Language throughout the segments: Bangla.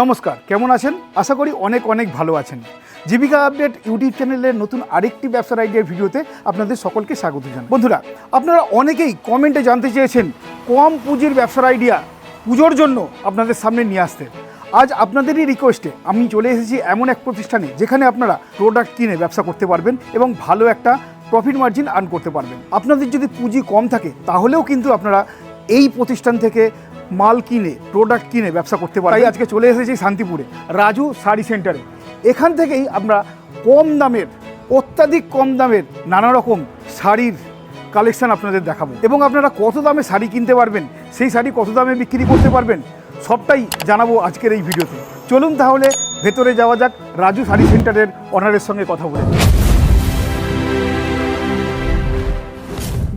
নমস্কার, কেমন আছেন? আশা করি অনেক অনেক ভালো আছেন। জীবিকা আপডেট ইউটিউব চ্যানেলের নতুন আরেকটি ব্যবসার আইডিয়ার ভিডিওতে আপনাদের সকলকে স্বাগত জানাই। বন্ধুরা, আপনারা অনেকেই কমেন্টে জানতে চেয়েছেন, কম পুঁজির ব্যবসার আইডিয়া পুজোর জন্য আপনাদের সামনে নিয়ে আসতে। আজ আপনাদেরই রিকোয়েস্টে আমি চলে এসেছি এমন এক প্রতিষ্ঠানে যেখানে আপনারা প্রোডাক্ট কিনে ব্যবসা করতে পারবেন এবং ভালো একটা প্রফিট মার্জিন আর্ন করতে পারবেন। আপনাদের যদি পুঁজি কম থাকে, তাহলেও কিন্তু আপনারা এই প্রতিষ্ঠান থেকে মাল কিনে প্রোডাক্ট কিনে ব্যবসা করতে পারি আজকে চলে এসেছি শান্তিপুরে, রাজু শাড়ি সেন্টারে এখান থেকেই আমরা কম দামের, অত্যাধিক কম দামের নানা রকম শাড়ির কালেকশান আপনাদের দেখাবো। এবং আপনারা কত দামে শাড়ি কিনতে পারবেন, সেই শাড়ি কত দামে বিক্রি করতে পারবেন, সবটাই জানাব আজকের এই ভিডিওতে। চলুন তাহলে ভেতরে যাওয়া যাক, রাজু শাড়ি সেন্টারের অনারের সঙ্গে কথা বলে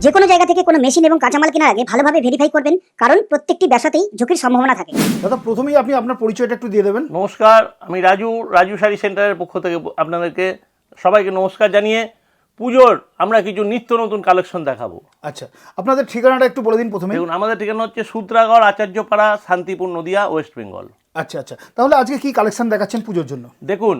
যে কোনো জায়গা থেকে কোনো মেশিন এবং কাঁচামাল কেনার আগে ভালোভাবে ভেরিফাই করবেন কারণ প্রত্যেকটি ব্যবসাতেই ঝুঁকির সম্ভাবনা থাকে। দাদা প্রথমেই আপনি আপনার পরিচয়টা একটু দিয়ে দেবেন। নমস্কার আমি রাজু রাজু শাড়ি সেন্টারের পক্ষ থেকে আপনাদেরকে সবাইকে নমস্কার জানিয়ে পুজোর আমরা কিছু নিত্য নতুন কালেকশন দেখাবো। আচ্ছা আপনাদের ঠিকানাটা একটু বলে দিন প্রথমে দেখুন আমাদের ঠিকানা হচ্ছে সূত্রাগড় আচার্যপাড়া শান্তিপুর নদিয়া ওয়েস্ট বেঙ্গল। আচ্ছা আচ্ছা তাহলে আজকে কি কালেকশন দেখাচ্ছেন পুজোর জন্য? দেখুন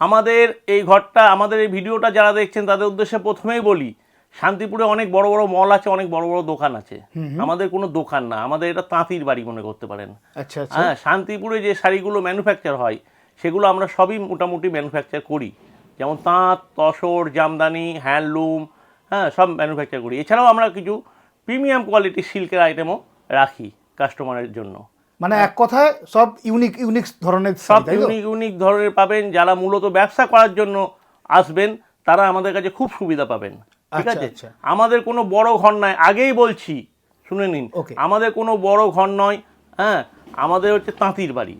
আমাদের এই ঘরটা আমাদের এই ভিডিওটা যারা দেখছেন তাদের উদ্দেশ্যে প্রথমেই বলি শান্তিপুরে অনেক বড় বড় মল আছে অনেক বড় বড় দোকান আছে। আমাদের কোনো দোকান না আমাদের এটা তাঁতির বাড়ি মনে করতে পারেন। আচ্ছা আচ্ছা। হ্যাঁ শান্তিপুরে যে শাড়িগুলো ম্যানুফ্যাকচার হয় সেগুলো আমরা সবই মোটামুটি ম্যানুফ্যাকচার করি। যেমন তাঁত তসর জামদানি হ্যান্ডলুম হ্যাঁ সব ম্যানুফ্যাকচার করি। এছাড়াও আমরা কিছু প্রিমিয়াম কোয়ালিটির সিল্কের আইটেমও রাখি কাস্টমারের জন্য। মানে এক কথায় সব ইউনিক ইউনিক ধরনের সব? ইউনিক ইউনিক ধরনের পাবেন। যারা মূলত ব্যবসা করার জন্য আসবেন তারা আমাদের কাছে খুব সুবিধা পাবেন। ঠিক আচ্ছা, আছে? আচ্ছা। আমাদের কোনো বড় ঘর নয় আগেই বলছি শুনে নিন। আমাদের কোনো বড় ঘর নয় হ্যাঁ? আমাদের হচ্ছে তাঁতির বাড়ি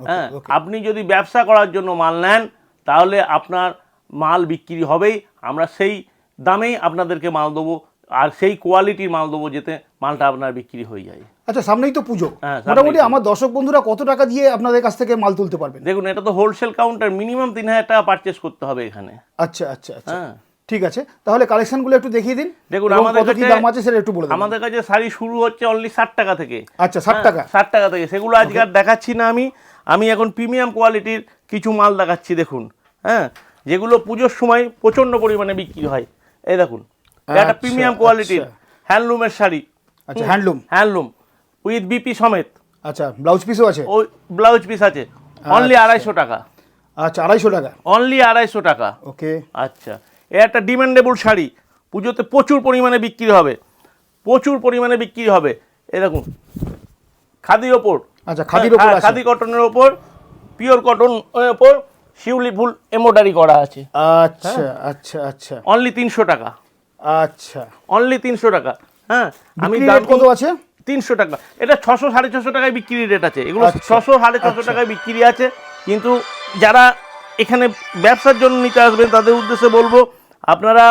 হ্যাঁ? আপনি যদি ব্যবসা করার জন্য মাল নেন তাহলে আপনার মাল বিক্রি হবেই। আমরা সেই দামেই আপনাদেরকে মাল দেবো আর সেই কোয়ালিটির মাল দেবো যেতে মালটা আপনার বিক্রি হয়ে যায়। আচ্ছা সামনেই তো পুজো। হ্যাঁ, মোটামুটি আমার দর্শক বন্ধুরা কত টাকা দিয়ে আপনাদের কাছ থেকে মাল তুলতে পারবেন? দেখুন এটা তো হোলসেল কাউন্টার মিনিমাম তিন হাজার টাকা পারচেস করতে হবে এখানে। আচ্ছা আচ্ছা আচ্ছা। হ্যাঁ। ঠিক আছে তাহলে কালেকশনগুলো একটু দেখিয়ে দিন দেখুন আমাদের কাছে দাম আছে সেটা একটু বলে দিন আমাদের কাছে শাড়ি শুরু হচ্ছে অনলি ষাট টাকা থেকে। আচ্ছা ষাট টাকা। ষাট টাকা থেকে। সেগুলো আজকে আর দেখাচ্ছি না আমি। আমি এখন প্রিমিয়াম কোয়ালিটির কিছু মাল দেখাচ্ছি দেখুন। হ্যাঁ যেগুলো পুজোর সময় প্রচণ্ড পরিমাণে বিক্রি হয়। এই দেখুন এটা একটা প্রিমিয়াম কোয়ালিটির। হ্যান্ডলুমের শাড়ি। আচ্ছা হ্যান্ডলুম? হ্যান্ডলুম উইথ বিপি সমেত। আচ্ছা ব্লাউজ পিসও আছে? ওই ব্লাউজ পিস আছে। অনলি আচ্ছা। আড়াইশো টাকা। আচ্ছা আড়াইশো টাকা। অনলি আড়াইশো টাকা। ওকে আচ্ছা। এ একটা ডিমান্ডেবল শাড়ি। পুজোতে প্রচুর পরিমাণে বিক্রি হবে। প্রচুর পরিমাণে বিক্রি হবে। এ দেখুন খাদির ওপর। আচ্ছা খাদির ওপর হ্যাঁ, খাদি কটনের ওপর পিওর কটন ওপর শিউলি ফুল এমব্রয়ডারি করা আছে। আচ্ছা হ্যাঁ। আচ্ছা আচ্ছা। অনলি তিনশো টাকা। আচ্ছা। অনলি তিনশো টাকা। হ্যাঁ আমি দাম কত আছে? তিনশো টাকা। এটা ছশো সাড়ে ছশো টাকায় বিক্রি রেট আছে। এগুলো আচ্ছা, ছশো সাড়ে ছশো আচ্ছা। টাকায় বিক্রি আছে। কিন্তু যারা এখানে ব্যবসার জন্য নিতে আসবেন তাদের উদ্দেশ্যে বলব আপনারা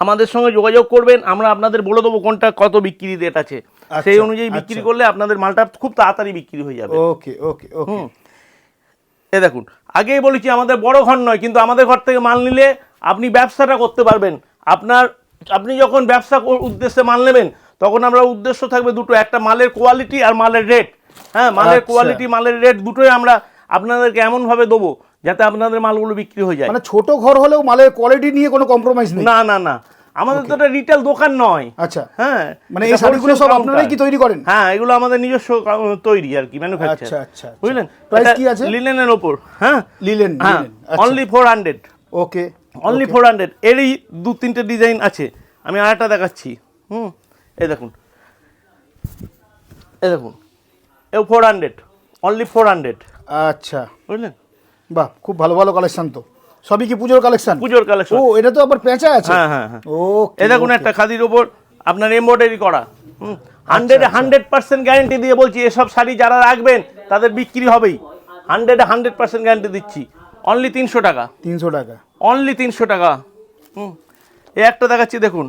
আমাদের সঙ্গে যোগাযোগ করবেন আমরা আপনাদের বলে দেবো কোনটা কত বিক্রি রেট আছে। সেই আচ্ছা, অনুযায়ী বিক্রি আচ্ছা। করলে আপনাদের মালটা খুব তাড়াতাড়ি বিক্রি হয়ে যাবে। ওকে ওকে ওকে। এ দেখুন আগেই বলেছি আমাদের বড় ঘর নয় কিন্তু আমাদের ঘর থেকে মাল নিলে আপনি ব্যবসাটা করতে পারবেন। আপনার আপনি যখন ব্যবসা উদ্দেশ্যে মাল নেবেন তখন আমরা উদ্দেশ্য থাকবে দুটো একটা মালের কোয়ালিটি আর মালের রেট হ্যাঁ মালের আচ্ছা। কোয়ালিটি মালের রেট দুটোই আমরা আপনাদেরকে এমনভাবে দেবো যাতে আপনাদের মালগুলো বিক্রি হয়ে যায়। মানে ছোট ঘর হলেও মালের কোয়ালিটি নিয়ে কোনো কম্প্রোমাইজ নেই? না না না। আমাদের তো এটা রিটেল দোকান নয়। আচ্ছা। হ্যাঁ মানে এই শাড়িগুলো সব আপনারাই কি তৈরি করেন? হ্যাঁ এগুলো আমাদের নিজস্ব তৈরি আর কি ম্যানুফ্যাকচার আচ্ছা, আচ্ছা, আচ্ছা। বুঝলেন? Price কি আছে? লিলেনের ওপর হ্যাঁ? আচ্ছা। Only four hundred okay only four hundred এরই দু তিনটে ডিজাইন আছে। আমি আরেকটা দেখাচ্ছি। হুম এই দেখুন। এই দেখুন। এও four hundred only four hundred আচ্ছা। বুঝলেন? বাহ খুব ভালো ভালো কালেকশন তো। সবই কি পুজোর কালেকশন পুজোর কালেকশন ও এটা তো আবার পেঁচা আছে? হ্যাঁ হ্যাঁ হ্যাঁ। ওকে এটা দেখুন একটা খাদির ওপর আপনার এমব্রয়ডারি করা হান্ড্রেড আচ্ছা। হান্ড্রেড পার্সেন্ট গ্যারেন্টি দিয়ে বলছি এসব শাড়ি যারা রাখবেন তাদের বিক্রি হবেই। হান্ড্রেড হান্ড্রেড পার্সেন্ট গ্যারেন্টি দিচ্ছি। অনলি তিনশো টাকা। তিনশো টাকা। অনলি তিনশো টাকা। হুম? এ একটা দেখাচ্ছি দেখুন।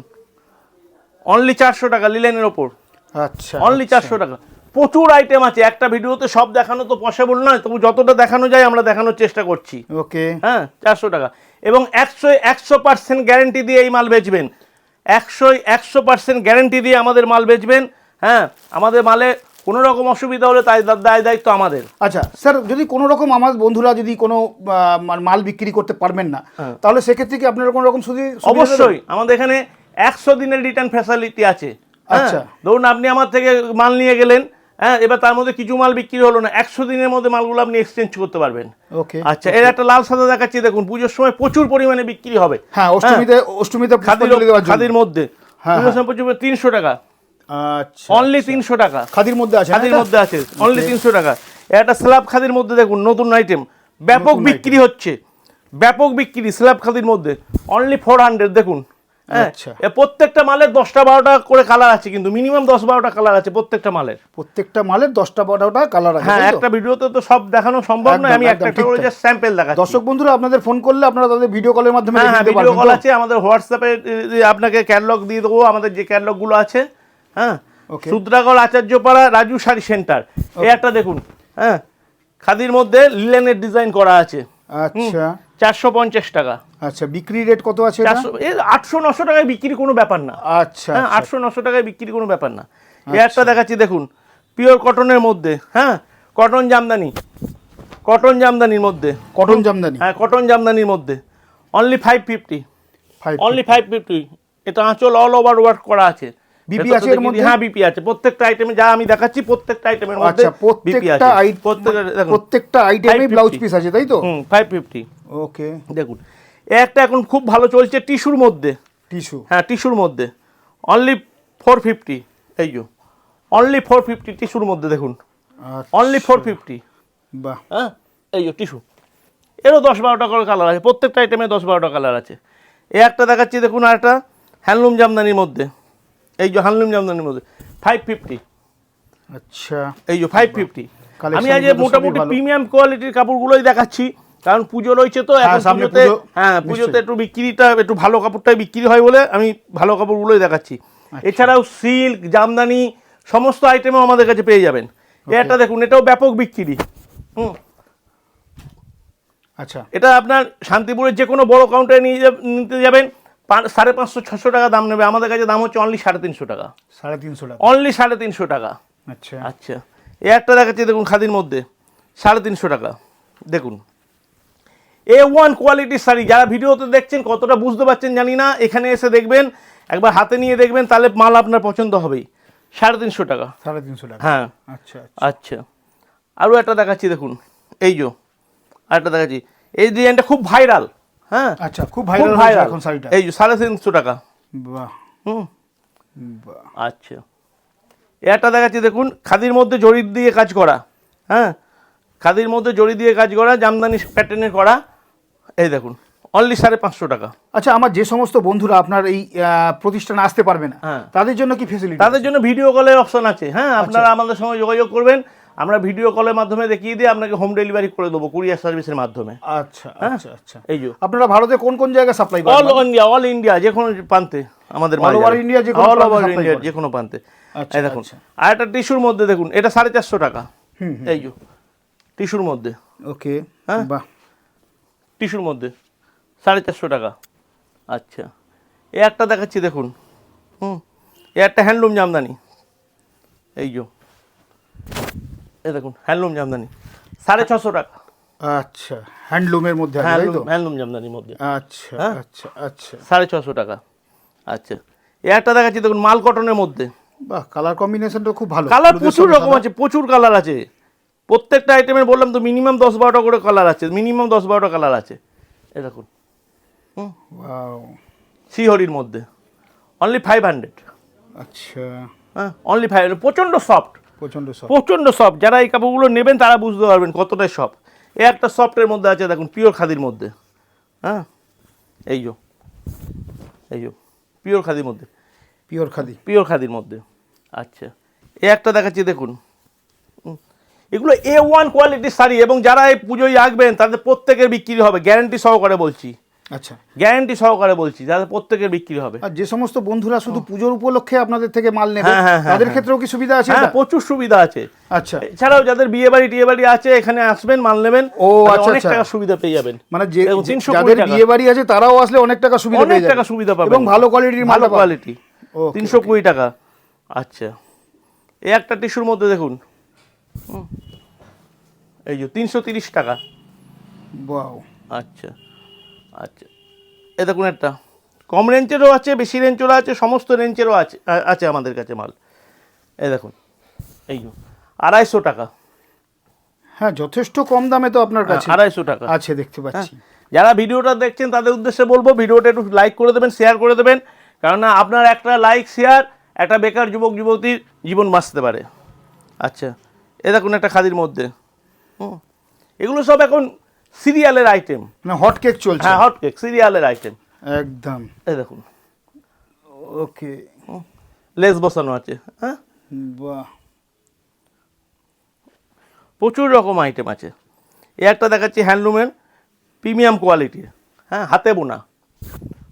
অনলি চারশো টাকা লিলেনের ওপর আচ্ছা অনলি চারশো টাকা। প্রচুর আইটেম আছে। একটা ভিডিওতে সব দেখানো তো পসিবল নয় তবু যতটা দেখানো যায় আমরা দেখানোর চেষ্টা করছি। ওকে হ্যাঁ চারশো টাকা। এবং একশো একশো পার্সেন্ট গ্যারেন্টি দিয়ে এই মাল বেচবেন। একশো একশো পার্সেন্ট গ্যারেন্টি দিয়ে আমাদের মাল বেচবেন। হ্যাঁ আমাদের মালে কোনো রকম অসুবিধা হলে তাই দায় দায়িত্ব আমাদের। আচ্ছা স্যার যদি কোনো রকম আমার বন্ধুরা যদি কোনো মাল বিক্রি করতে পারবেন না হ্যাঁ। তাহলে সেক্ষেত্রে কি আপনারা কোনো রকম সুযোগ অবশ্যই আমাদের এখানে একশো দিনের রিটার্ন ফ্যাসিলিটি আছে। হ্যাঁ, আচ্ছা। ধরুন আপনি আমার থেকে মাল নিয়ে গেলেন হ্যাঁ এবার তার মধ্যে কিছু মাল বিক্রি হলো না। একশো দিনের মধ্যে মালগুলো আপনি এক্সচেঞ্জ করতে পারবেন। ওকে। আচ্ছা এর একটা লাল সাদা দেখাচ্ছি দেখুন পুজোর সময় প্রচুর পরিমাণে বিক্রি হবে। হ্যাঁ অষ্টমীতে অষ্টমীতে খাদির মধ্যে। হ্যাঁ, পুজোর সময় প্রচুর তিনশো টাকা। আচ্ছা অনলি তিনশো টাকা। খাদির মধ্যে আছে খাদির মধ্যে আছে। অনলি তিনশো টাকা। একটা স্ল্যাব খাদির মধ্যে দেখুন নতুন আইটেম ব্যাপক বিক্রি হচ্ছে। ব্যাপক বিক্রি স্ল্যাব খাদির মধ্যে। অনলি ফোর হান্ড্রেড দেখুন। হ্যাঁ আচ্ছা। প্রত্যেকটা মালের দশটা বারোটা করে কালার আছে কিন্তু মিনিমাম দশ বারোটা কালার আছে প্রত্যেকটা মালের। প্রত্যেকটা মালের দশটা বারোটা কালার আছে হ্যাঁ একটা ভিডিওতে তো সব দেখানো সম্ভব নয় আমি একটা একটা করে জাস্ট স্যাম্পল দেখাচ্ছি। দর্শক বন্ধুরা আপনাদের ফোন করলে আপনারা তাদের ভিডিও কলের মাধ্যমে হ্যাঁ হ্যাঁ ভিডিও কল আছে আমাদের হোয়াটসঅ্যাপে আপনাকে ক্যাটলগ দিয়ে দেবো আমাদের যে ক্যাটলগুলো আছে হ্যাঁ. সূত্রাগড় আচার্যপাড়া রাজু শাড়ি সেন্টার এই একটা দেখুন হ্যাঁ? খাদির মধ্যে লিলেনের ডিজাইন করা আছে। আচ্ছা। চারশো পঞ্চাশ টাকা। আচ্ছা বিক্রি রেট কত আছে? চারশো আটশো নশো টাকায় বিক্রি কোনো ব্যাপার না। আচ্ছা হ্যাঁ আচ্ছা। আটশো নশো টাকায় বিক্রি কোনো ব্যাপার না। একটা দেখাচ্ছি দেখুন। পিওর কটনের মধ্যে হ্যাঁ? কটন জামদানি। কটন জামদানির মধ্যে। কটন জামদানি? হ্যাঁ কটন জামদানির মধ্যে। Only five fifty only five fifty এটা আঁচল অল ওভার ওয়ার্ক করা আছে। ভেতর আছে এর মধ্যে? হ্যাঁ বিপি আছে। প্রত্যেকটা আইটেমে যা আমি দেখাচ্ছি প্রত্যেকটা আইটেমের মধ্যে আচ্ছা বিপি প্রত্যেকটা প্রত্যেকটা আইটেমে 550 ব্লাউজ পিস আছে তাই তো? হুম ফাইভ ফিফটি ওকে দেখুন। একটা এখন খুব ভালো চলছে টিস্যুর মধ্যে। টিস্যু। হ্যাঁ টিস্যুর মধ্যে। অনলি ফোর ফিফটি এই যে। অনলি ফোর ফিফটি টিস্যুর মধ্যে দেখুন। অনলি ফোর ফিফটি বাহ। হ্যাঁ এই যে টিস্যু। এরও দশ বারোটা করে কালার আছে। প্রত্যেকটা আইটেমে দশ বারোটা কালার আছে। এই একটা দেখাচ্ছি দেখুন আর একটা। হ্যান্ডলুম জামদানির মধ্যে। এই যে হ্যান্ডলুম জামদানির মধ্যে। ফাইভ ফিফটি আচ্ছা। এই যে ফাইভ ফিফটি আমি আজ মোটামুটি প্রিমিয়াম কোয়ালিটির কাপড়গুলোই দেখাচ্ছি। কারণ পুজো রয়েছে তো এখন সামনে পুজোতে হ্যাঁ পুজোতে একটু বিক্রিটা একটু ভালো কাপড়টাই বিক্রি হয় বলে আমি ভালো কাপড়গুলোই দেখাচ্ছি। আচ্ছা। এছাড়াও সিল্ক জামদানি সমস্ত আইটেমও আমাদের কাছে পেয়ে যাবেন। এটা দেখুন এটাও ব্যাপক বিক্রি। হুম। আচ্ছা। এটা আপনার শান্তিপুরের যে কোনো বড় কাউন্টারে নিয়ে নিতে যাবেন সাড়ে পাঁচশো ছশো টাকা দাম নেবে। আমাদের কাছে দাম হচ্ছে অনলি সাড়ে তিনশো টাকা। সাড়ে তিনশো টাকা। অনলি সাড়ে তিনশো টাকা। আচ্ছা। আচ্ছা। এ একটা দেখাচ্ছি দেখুন খাদির মধ্যে। সাড়ে তিনশো টাকা। দেখুন। এ ওয়ান কোয়ালিটির শাড়ি। যারা ভিডিওতে দেখছেন কতটা বুঝতে পারছেন জানি না। এখানে এসে দেখবেন একবার হাতে নিয়ে দেখবেন তাহলে মাল আপনার পছন্দ হবেই। সাড়ে তিনশো টাকা। সাড়ে তিনশো টাকা। হ্যাঁ। আচ্ছা আচ্ছা। আরও একটা দেখাচ্ছি দেখুন। এই যে আরেকটা দেখাচ্ছি। এই ডিজাইনটা খুব ভাইরাল। হ্যাঁ? আচ্ছা খুব ভাইরাল ভাইরাল। এখন শাড়িটা। এই যে সাড়ে তিনশো টাকা। বাহ। হুম। আচ্ছা। এ একটা দেখাচ্ছি দেখুন খাদির মধ্যে জড়ি দিয়ে কাজ করা। হ্যাঁ? খাদির মধ্যে জড়ি দিয়ে কাজ করা জামদানি প্যাটার্নে করা। এই দেখুন অনলি সাড়ে পাঁচশো টাকা। আচ্ছা আমার যে সমস্ত বন্ধুরা আপনার এই প্রতিষ্ঠানে আসতে পারবে না হ্যাঁ। তাদের জন্য কি ফেসিলিটি তাদের জন্য ভিডিও কলের অপশন আছে। হ্যাঁ আপনারা আমাদের সঙ্গে যোগাযোগ করবেন। আমরা ভিডিও কলের মাধ্যমে দেখিয়ে দিয়ে আপনাকে হোম ডেলিভারি করে দেবো কুরিয়ার সার্ভিসের মাধ্যমে। আচ্ছা আচ্ছা আচ্ছা। এই যে। আপনারা ভারতে কোন কোন জায়গায় supply all India all India যে কোনো প্রান্তে আমাদের All over India যে অল ওভার ইন্ডিয়ার যে কোনো প্রান্তে। আচ্ছা, এই দেখুন আচ্ছা। আর একটা টিস্যুর মধ্যে দেখুন এটা সাড়ে চারশো টাকা। এই যে টিস্যুর মধ্যে। ওকে হ্যাঁ? বাহ। টিস্যুর মধ্যে সাড়ে চারশো টাকা। আচ্ছা এ একটা দেখাচ্ছি দেখুন। হুম এ একটা হ্যান্ডলুম জামদানি। এই যে এ দেখুন হ্যান্ডলুম জামদানি সাড়ে ছশো টাকা। আচ্ছা হ্যান্ডলুমের মধ্যে হ্যান্ডলুম হ্যান্ডলুম জামদানির মধ্যে। আচ্ছা হ্যাঁ? আচ্ছা আচ্ছা। সাড়ে ছশো টাকা। আচ্ছা এ একটা দেখাচ্ছি দেখুন মাল কটনের মধ্যে। বাহ কালার কম্বিনেশনটা খুব ভালো। কালার প্রচুর রকম আছে প্রচুর কালার আছে। প্রত্যেকটা আইটেমের বললাম তো মিনিমাম দশ বারোটা করে কালার আছে মিনিমাম দশ বারোটা কালার আছে। এ দেখুন। Wow, শ্রীহরির মধ্যে। অনলি ফাইভ হান্ড্রেড আচ্ছা। হ্যাঁ অনলি ফাইভ হান্ড্রেড প্রচণ্ড সফট প্রচণ্ড সব প্রচণ্ড সফট যারা এই কাপড়গুলো নেবেন তারা বুঝতে পারবেন কতটাই সফট এ একটা সফটের মধ্যে আছে দেখুন পিওর খাদির মধ্যে। হ্যাঁ? এই যো। এই যো। পিওর খাদির মধ্যে। পিওর খাদি। পিওর খাদির মধ্যে। আচ্ছা। এ একটা দেখাচ্ছি দেখুন। হুম। এগুলো এ ওয়ান কোয়ালিটির শাড়ি এবং যারা এই পুজোয় আসবেন তাদের প্রত্যেকের বিক্রি হবে গ্যারান্টি সহকারে বলছি। আচ্ছা। গ্যারান্টি সহকারে বলছি যাদের প্রত্যেকের বিক্রি হবে। আর যে সমস্ত বন্ধুরা শুধু পুজোর উপলক্ষে আপনাদের থেকে মাল নেবে হ্যাঁ, হ্যাঁ, হ্যাঁ, তাদের। ক্ষেত্রেও কি সুবিধা আছে হ্যাঁ প্রচুর সুবিধা আছে। আচ্ছা। এছাড়াও যাদের বিয়ে বাড়ি টিয়ে বাড়ি আছে এখানে আসবেন মাল নেবেন ও, আচ্ছা, অনেক আচ্ছা। টাকা সুবিধা পেয়ে যাবেন। মানে যে দেখুন, যে- 320 যাদের বিয়ে বাড়ি আছে তারাও আসলে অনেক টাকা সুবিধা অনেক টাকা সুবিধা পাবেন। এবং ভালো কোয়ালিটির মাল ভালো কোয়ালিটি তিনশো কুড়ি টাকা। আচ্ছা। এই একটা টিস্যুর মধ্যে দেখুন। এই যে তিনশো তিরিশ টাকা। বাও আচ্ছা আচ্ছা। এ দেখুন একটা। কম রেঞ্জেরও আছে বেশি রেঞ্জেরও আছে সমস্ত রেঞ্জেরও আছে আছে আমাদের কাছে মাল। এই দেখুন এই আড়াইশো টাকা। হ্যাঁ যথেষ্ট কম দামে তো আপনার কাছে আড়াইশো টাকা। আছে দেখতে পাচ্ছি। যারা ভিডিওটা দেখছেন তাদের উদ্দেশ্যে বলব ভিডিওটা একটু লাইক করে দেবেন শেয়ার করে দেবেন কারণ আপনার একটা লাইক শেয়ার একটা বেকার যুবক যুবতীর জীবন বাঁচতে পারে। আচ্ছা এ দেখুন একটা খাদির মধ্যে। হুম। এগুলো সব এখন সিরিয়ালের আইটেম মানে হট কেক চলছে। হ্যাঁ হট কেক সিরিয়ালের আইটেম একদম। এই দেখুন। ওকে। লেস বসানো আছে হ্যাঁ? বাহ। প্রচুর রকম আইটেম আছে। এই একটা দেখাচ্ছি হ্যান্ডলুমের প্রিমিয়াম কোয়ালিটির হ্যাঁ হাতে বোনা।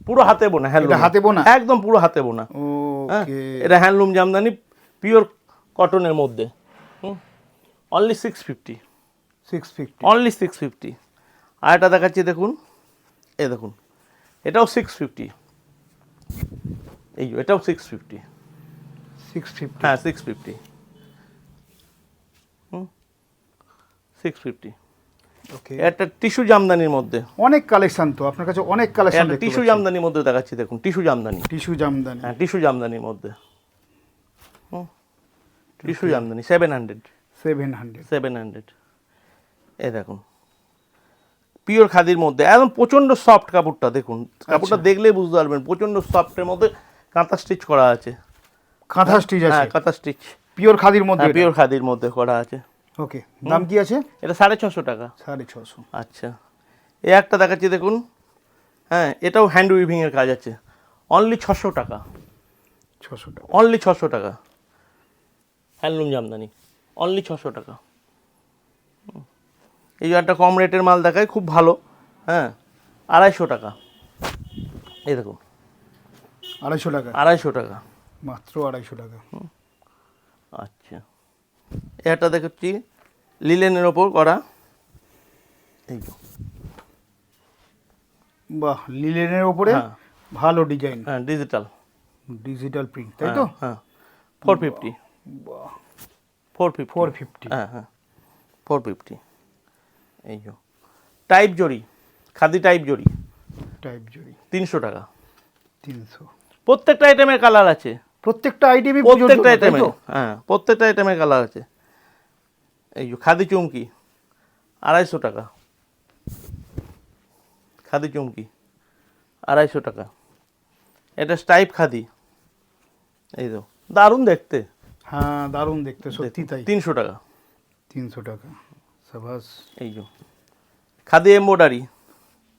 পুরো হাতে বোনা হ্যান্ডলুম হাতে বোনা? একদম পুরো হাতে বোনা। হ্যাঁ এটা হ্যান্ডলুম জামদানি পিওর কটনের মধ্যে। Only six fifty six fifty only six fifty আর এটা দেখাচ্ছি দেখুন। এ দেখুন এটাও সিক্স ফিফটি এই যে, এটাও সিক্স ফিফটি সিক্স ফিফটি হ্যাঁ six fifty six fifty okay একটা টিস্যু জামদানির মধ্যে। অনেক কালেকশন তো আপনার কাছে অনেক কালেকশন টিস্যু জামদানির মধ্যে দেখাচ্ছি দেখুন টিস্যু জামদানি। টিস্যু জামদানি। হ্যাঁ টিস্যু জামদানির মধ্যে। Tissue jamdani seven hundred seven hundred seven hundred এই দেখুন। পিওর খাদির মধ্যে একদম প্রচণ্ড সফট কাপড়টা দেখুন। কাপড়টা দেখলেই বুঝতে পারবেন প্রচণ্ড সফটের মধ্যে কাঁথা স্টিচ করা আছে। কাঁথা স্টিচ আছে? হ্যাঁ কাঁথা স্টিচ পিওর খাদির মধ্যে হ্যাঁ পিওর খাদির মধ্যে করা আছে। ওকে দাম কি আছে? এটা সাড়ে ছশো টাকা। সাড়ে ছশো। আচ্ছা। এই একটা দেখাচ্ছি দেখুন। হ্যাঁ এটাও হ্যান্ড উইভিংয়ের কাজ আছে। অনলি ছশো টাকা। ছশো টাকা। অনলি ছশো টাকা। হ্যান্ডলুম জামদানি। অনলি ছশো টাকা। হুম। এই যে একটা কম রেটের মাল দেখায় খুব ভালো হ্যাঁ। আড়াইশো টাকা। এই দেখুন আড়াইশো টাকা? আড়াইশো টাকা। মাত্র আড়াইশো টাকা। আচ্ছা। এটা দেখাচ্ছি লিলেনের ওপর করা। এই বাহ লিলেনের ওপরে হ্যাঁ। ভালো ডিজাইন। হ্যাঁ ডিজিটাল ডিজিটাল প্রিন্ট তাই তো? হ্যাঁ ফোর ফিফটি বাহ। Four fifty. Four fifty. হ্যাঁ হ্যাঁ। Four fifty. এই যে। Type zari khadi type zari type জুড়ি তিনশো টাকা। তিনশো। প্রত্যেকটা আইটেমের কালার আছে। প্রত্যেকটা আইটেমই প্রত্যেকটা আইটেমে হ্যাঁ প্রত্যেকটা আইটেমের কালার আছে। এই খাদি চুমকি আড়াইশো টাকা। খাদি চুমকি আড়াইশো টাকা। এটা স্টাইপ খাদি। এই তো। দারুণ দেখতে। হ্যাঁ দারুণ দেখতে সত্যি তাই। তিনশো টাকা। তিনশো টাকা। সাবাস। এই যে। খাদি এম্বোডারি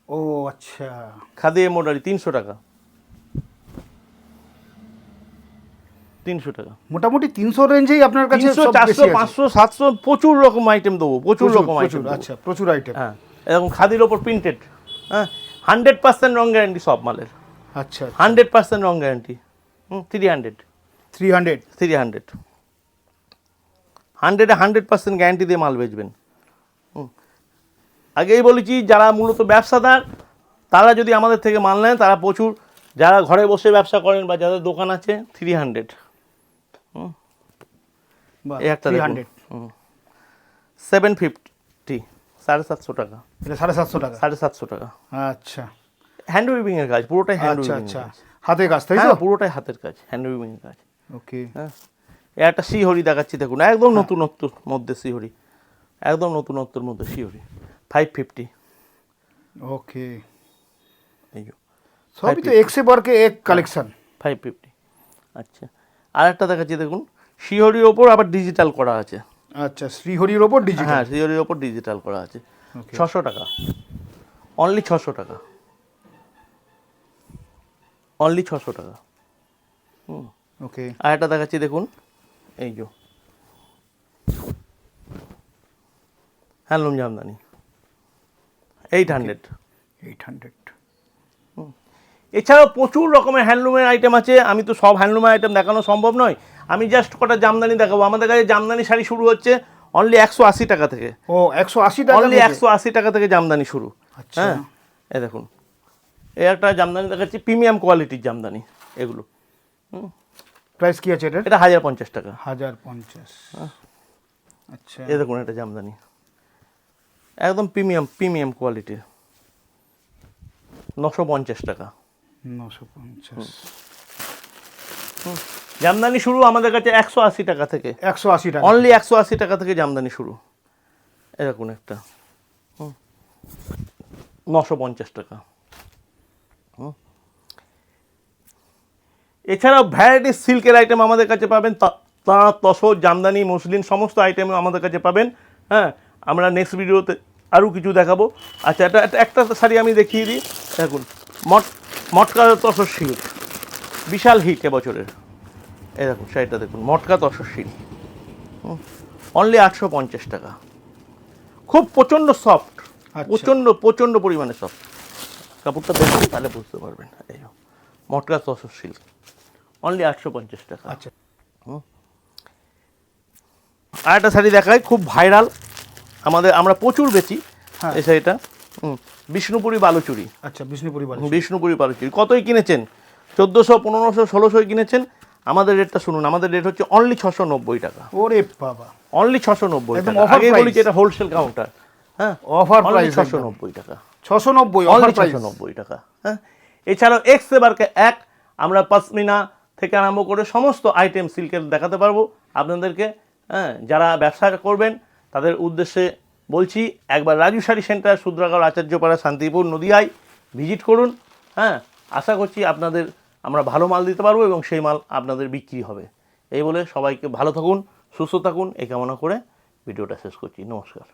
ও আচ্ছা। খাদি এম্বোডারি তিনশো টাকা। তিনশো টাকা। মোটামুটি তিনশো রেঞ্জেই আপনার কাছে চারশো পাঁচশো সাতশো প্রচুর রকম আইটেম দেবো প্রচুর রকম আইটেম আচ্ছা প্রচুর আইটেম হ্যাঁ এরকম খাদির ওপর প্রিন্টেড হ্যাঁ হান্ড্রেড পার্সেন্ট রং গ্যারান্টি সব মালের। আচ্ছা হান্ড্রেড পার্সেন্ট রং guarantee hmm three hundred three hundred three hundred হান্ড্রেডে হান্ড্রেড পার্সেন্ট গ্যারান্টি দিয়ে মাল বেচবেন। আগেই বলেছি যারা মূলত ব্যবসাদার তারা যদি আমাদের থেকে মাল নেন তারা প্রচুর। যারা ঘরে বসে ব্যবসা করেন বা যাদের দোকান আছে থ্রি হান্ড্রেড একটা হান্ড্রেড সেভেন ফিফটি সাড়ে সাতশো টাকা। এটা সাড়ে সাতশো টাকা? সাড়ে সাতশো টাকা। আচ্ছা। হ্যান্ড উইভিংয়ের কাজ পুরোটাই হ্যান্ড আচ্ছা উইভিং আচ্ছা। হাতে কাজ তাই তো? হ্যাঁ পুরোটাই হাতের কাজ হ্যান্ড উইভিংয়ের কাজ। ওকে হ্যাঁ। একটা শিহরি দেখাচ্ছি দেখুন একদম নতুনত্বর মধ্যে শিহরি। একদম নতুনত্বর মধ্যে শিহরি। ফাইভ ফিফটি ওকে এই সবই তো এক্সে বারকে এক কালেকশন ফাইভ ফিফটি আচ্ছা। আর একটা দেখাচ্ছি দেখুন শিহরির ওপর আবার ডিজিটাল করা আছে। আচ্ছা শ্রীহরির ওপর ডিজিটাল হ্যাঁ শিহরির ওপর ডিজিটাল করা আছে। ছশো টাকা। অনলি ছশো টাকা। অনলি ছশো টাকা। ওকে আর একটা দেখাচ্ছি দেখুন। এই যে। Handloom jamdani. Eight hundred. Eight hundred এছাড়াও প্রচুর রকমের হ্যান্ডলুমের আইটেম আছে। আমি তো সব হ্যান্ডলুমের আইটেম দেখানো সম্ভব নয়। আমি জাস্ট কটা জামদানি দেখাবো। আমাদের কাছে জামদানি শাড়ি শুরু হচ্ছে অনলি একশো আশি টাকা থেকে। ও একশো আশি টাকা অনলি একশো আশি টাকা থেকে জামদানি শুরু। আচ্ছা। হ্যাঁ? এ দেখুন। এ একটা জামদানি দেখাচ্ছি প্রিমিয়াম কোয়ালিটির জামদানি। এগুলো। হুম। প্রাইস কি আছে এটা এটা হাজার পঞ্চাশ টাকা। হাজার পঞ্চাশ। আচ্ছা। এ দেখুন এটা জামদানি। একদম প্রিমিয়াম প্রিমিয়াম কোয়ালিটির নশো পঞ্চাশ টাকা। নশো পঞ্চাশ। জামদানি শুরু আমাদের কাছে একশো আশি টাকা থেকে। একশো আশি টাকা। অনলি একশো আশি টাকা থেকে জামদানি শুরু। এরকম একটা। নশো পঞ্চাশ টাকা। হুম। এছাড়াও ভ্যারাইটি সিল্কের আইটেম আমাদের কাছে পাবেন তা- তাঁত তসর জামদানি মসলিন সমস্ত আইটেম আমাদের কাছে পাবেন হ্যাঁ? আমরা নেক্সট ভিডিওতে আরও কিছু দেখাবো। আচ্ছা এটা একটা শাড়ি আমি দেখিয়ে দিই। দেখুন মট মটকা তসর সিল্ক বিশাল হিট এবছরের। এই দেখুন শাড়িটা দেখুন মটকা তসর সিল্ক। অনলি আটশো পঞ্চাশ টাকা। খুব প্রচণ্ড সফট আচ্ছা। প্রচণ্ড প্রচণ্ড পরিমাণে সফট কাপড়টা দেখুন তাহলে বুঝতে পারবেন। এই মটকা তসর সিল্ক। অনলি আটশো পঞ্চাশ টাকা। আচ্ছা। আর একটা শাড়ি দেখায় খুব ভাইরাল। আমাদের আমরা প্রচুর বেচি হ্যাঁ। এই শাড়িটা। হুম, বিষ্ণুপুরি বালুচুরি। আচ্ছা বিষ্ণুপুরি বিষ্ণুপুরি বালুচুরি। কতই কিনেছেন? চোদ্দোশো পনেরোশো ষোলোশোয় কিনেছেন। আমাদের রেটটা শুনুন আমাদের রেট হচ্ছে অনলি ছশো নব্বই টাকা। ওরে বাবা। অনলি ছশো নব্বই একদম টাকা। offer আগে বলেছি এটা হোলসেল কাউন্টার হ্যাঁ? Offer অনলি ছশো নব্বই টাকা। ছশো নব্বই অনলি ছশো নব্বই টাকা। হ্যাঁ? এছাড়াও এক্স এবারকে এক আমরা পাসমিনা থেকে আরম্ভ করে সমস্ত আইটেম সিল্কের দেখাতে পারব আপনাদেরকে। হ্যাঁ যারা ব্যবসা করবেন, তাদের উদ্দেশ্যে বলছি, একবার রাজু শাড়ি সেন্টার সুদ্রাগড় আচার্যপাড়া শান্তিপুর নদিয়ায় ভিজিট করুন। হ্যাঁ আশা করছি আপনাদের আমরা ভালো মাল দিতে পারব এবং সেই মাল আপনাদের বিক্রি হবে। এই বলে সবাইকে ভালো থাকুন, সুস্থ থাকুন, এই কামনা করে ভিডিওটা শেষ করছি। নমস্কার।